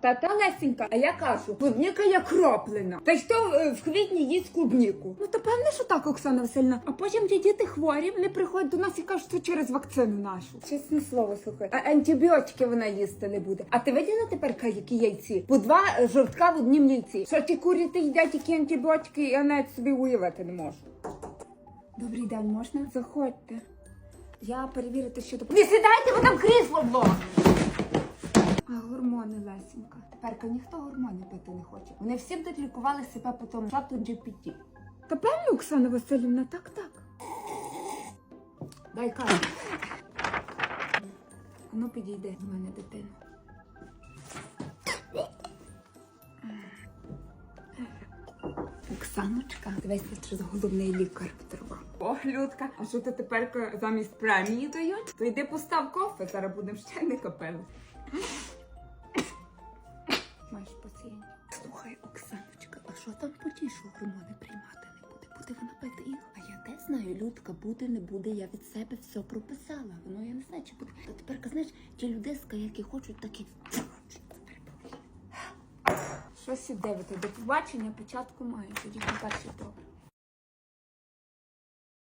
Та та Лесенька, а я кажу, клубніка є кроплена. Та що е, в квітні їсть клубніку? Ну то певне, що так, Оксана Васильівна. А потім ті діти хворі, вони приходять до нас і кажуть, що через вакцину нашу. Чесне слово, слухай. А антибіотики вона їсти не буде. А ти виділа тепер які яйці? По два е, жовтка в однім яйці. Що ті курі їдять, які антибіотики, я навіть собі уявити не можу. Добрий день, можна? Заходьте. Я перевірити, що тут. Не сідайте, ви там крісло влог! А гормони, Лесенька. Тепер ніхто гормони пити не хоче. Вони всі будуть лікували себе по тому чату GPT. Та певно, Оксана Васильівна, так, так. Дай карту. Ну, підійди до мене, дитина. Оксаночка, дивись, за головний лікар Петрова. О, Людка, а що ти тепер замість премії дають? То йди постав кофе, зараз будемо ще не капели. Маєш. Слухай, Оксаночка, а що там потішу ті, гормони приймати не буде? Буде вона пити їх? А я де знаю, Людка, буде, не буде. Я від себе все прописала. Воно я не знаю, чи буде. Та тепер, знаєш, ті людиська, які хочуть, такі. Щось іде до побачення, початку маю, тоді побачить перший добре.